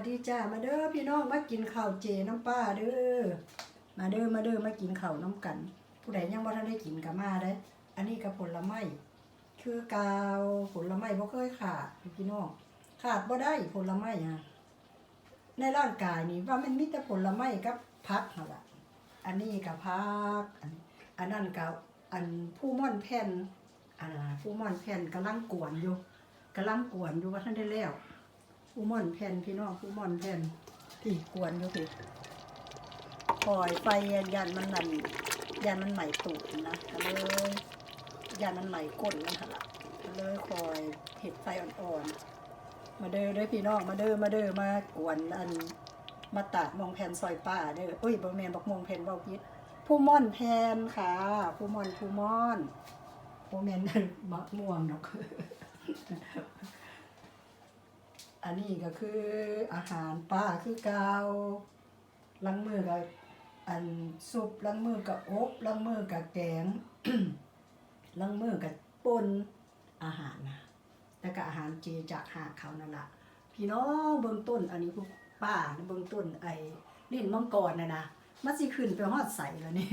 สดีจ้ามาเด้อพี่น้องมากินข้าวเจน้ำป้าเด้อมาเด้อมาเด้อมากินข้าวน้ำกัน ผู้ใดยังบ่ทันได้กินก็มาเด้อันนี้ก็ผลไม้คือกาวผลไม้บ่เคยขาดพี่น้องขาดบ่ได้ผลไม้ฮะในร่างกายนี่ว่ามันมีแต่ผลไม้กับผักหั่นล่ะอันนี้ก็ผักอันอันนั้นก็อันผู้ม่อนแผ่นอันน่ะผู้ม่อนแผ่นกำลังกวนอยู่กำลังกวนอยู่ว่าท่านได้แล้ว ผู้ม่อนแผ่นพี่น้องผู้ม่อนแผ่นที่กวนอยู่พี่ปล่อยไฟยันมันนั่นยันมันใหม่ตูดนะเลยยันมันใหม่ก้นนั่นค่ะละเลยคอยเห็ดไฟอ่อนๆ มาเด้อเด้อพี่น้องมาเด้อมาเด้อมากวนอันมาตัดมองแผ่นซอยป้าเด้อเอ้ยบ่แมนบอกมองแผ่นเบาพิษผู้ม่อนแผ่นค่ะผู้ม่อนผู้ม่อนบ่แมนมะม่วงดอก นนี้ก็คืออาหารป้าคือกาวล้างมือกับอันซุปล้างมือกับอบล้างมือกับแกงล้างมือกับป่นอาหารนะแล้วก็อาหารเจจากหากเขานั่นละพี่น้องเบื้องต้น อันนี้คือป้าเบื้องต้นไอ้ลิ้นมังกรนะนะมันสิขึ้นไปฮอดใสแล้วนี่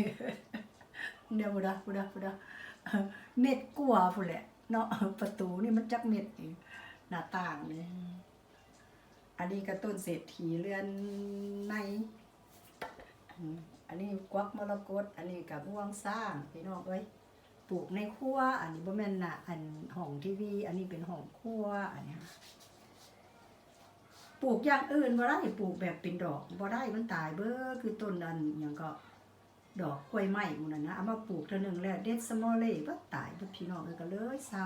เดี๋ยวบุดาบุดาบุดาเม็ดกลัวพุ่นแหละเนาะประตูนี่มันจักเม็ดอีกหน้าต่างนี่ อันนี้ก็ต้นเศรษฐีเรือนใน อันนี้กวักมรกตอันนี้กับม่วงสร้างพี่น้องเอ้ยปลูกในครัว อันนี้บ่แม่นน่ะอันห้องทีวี อันนี้เป็นห้องครัว อันนี้ปลูกอย่างอื่นบ่ได้ปลูกแบบเป็นดอกบ่ได้มันตายเบ้อคือต้นอันหยังก็ดอกกล้วยไม้หมู่นั่นนะเอามาปลูกเท่านึงแล้วเด็ดสมอเล่บ่ตายบ่พี่น้องเอ้ยก็เลยเซา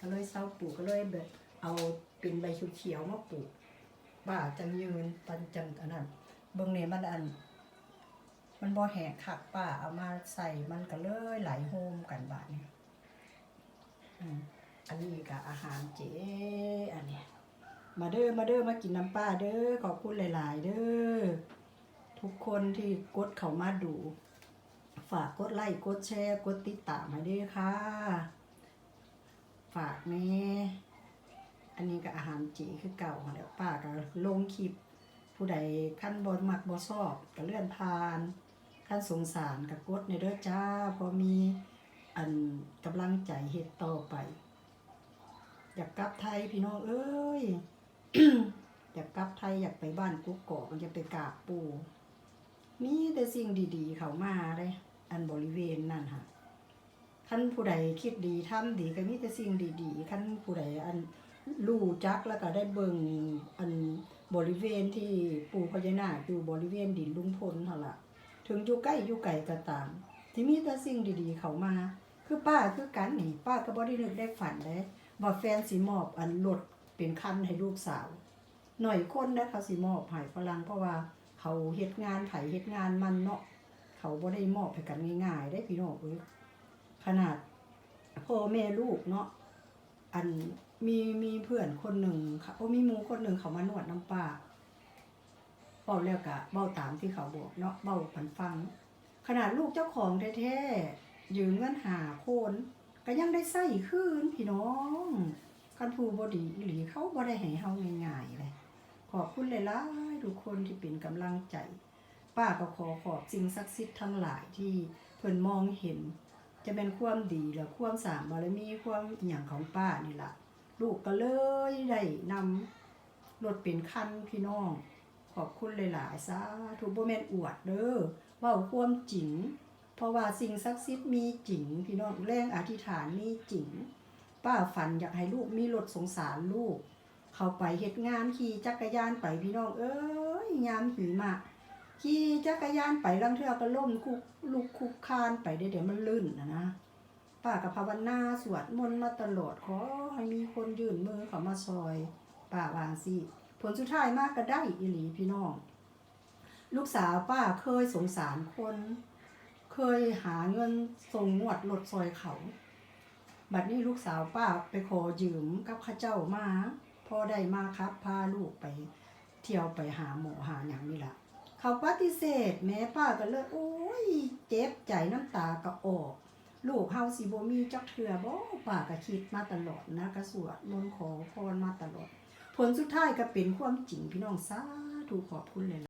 ก็เลยเซาปลูกก็เลยแบบเอาเป็นใบเขียวๆมาปลูก ป้าจังยืนปันจังอันนั้นเบิ่งนี่มันอัน มันบ่แหกคักป้าเอามาใส่มันก็เลยไหลโฮมกันบาดนี้อันนี้ก็อาหารเจอันนี้มาเด้อมาเด้อมากินน้ำป้าเด้อขอบคุณหลาย ๆ เด้อทุกคนที่กดเข้ามาดู ฝากกดไลค์กดแชร์ กดติดตามให้ด้วยค่ะ ฝากแม่ อันนี้ก็อาหารจีคือเก่าของแล้วป้าก็ลงคลิป ผู้ใดขั้นบนมักบ่ชอบก็เลื่อนผ่านขั้นสงสารก็กดในเด้อจ้าพอมีอันกำลังใจเฮ็ดต่อไป อยากกลับไทยพี่น้องเอ้ยอยากกลับไทยอยากไปบ้านกุ๊กกอกอยากไปกาบปูมีแต่สิ่งดีๆ เขามาเลยอันบริเวณนั่นค่ะขั้นผู้ใดคิดดีทำดีก็มีแต่สิ่งดีๆขั้นผู้ใดอัน รู้จักแล้วก็ได้เบิ่งอันบริเวณที่ปู่พญานาคอยู่บริเวณดินลุงพลเท่าละถึงอยู่ใกล้อยู่ไกลก็ตาม ที่มีแต่สิ่งดีๆ เขามา คือป้าคือกันนี่ป้าก็บ่ได้นึกได้ฝันเด้ว่าแฟนสิมอบอันรถเป็นคันให้ลูกสาว หน่อยคนนะเขาสิมอบให้ฝรั่งเพราะว่าเขาเฮ็ดงานไผเฮ็ดงานมันเนาะเขาบ่ได้มอบให้กันง่ายๆ ได้พี่น้องเอ้ยขนาดพ่อแม่ลูกเนาะอัน มีมีเพื่อนคนหนึ่งค่ะโอ้มีหมูคนหนึ่งเขามานวดน้ำปลาเบ้าแล้วกะเบ้าตามที่เขาบอกเนาะเบ้าผันฟัง ขนาดลูกเจ้าของแท้ๆยืมเงินหาโคนก็ยังได้ใส่คืนพี่น้องคันผู้บดีอีหลีเขาบ่ได้ให้เฮาง่ายๆเลยขอบคุณหลายๆทุกคนที่เป็นกำลังใจ ป้าก็ขอขอบสิ่งศักดิ์สิทธิ์ทั้งหลายที่เพิ่นมองเห็น จะเป็นความดีและความสามบารมีความอย่างของป้านี่ล่ะ ลูกก็เลยได้นำรถเป็นคันพี่น้อง ขอบคุณหลายๆสาธุบ่แม่นอวดเด้อเว้าความจริง เพราะว่าสิ่งศักดิ์สิทธิ์มีจริง พี่น้องแรงอธิษฐานมีจริง ป้าฝันอยากให้ลูกมีรถสงสารลูก เข้าไปเฮ็ดงานขี่จักรยานไปพี่น้อง เอ้ยยามหิมะขี่จักรยานไปลังเทือก็ล้มคุกลุกคุกคานไปเดี๋ยวเดี๋ยวมันลื่นนะนะ ป้ากับภาวนาสวดมนต์มาตลอดขอให้มีคนยื่นมือเข้ามาซอยป้าวางสิผลสุดท้ายมากก็ได้อีหลีพี่น้อง ลูกสาวป้าเคยสงสารคน เคยหาเงินส่งงวดรถซอยเขา บัดนี้ลูกสาวป้าไปขอยืมกับข้าเจ้ามาพอได้มาครับพาลูกไปเที่ยวไปหาหมอหาอย่างนี้ละเขาปฏิเสธแม่ป้าก็เลยโอ้ยเจ็บใจน้ำตาก็ออก ลูกเฮาสิบ่มีจักเทื่อบ่ป้าก็คิดมาตลอดนะก็สวดมนต์ขอพรมาตลอด ผลสุดท้ายก็เป็นความจริงพี่น้องสาธุขอบคุณเลย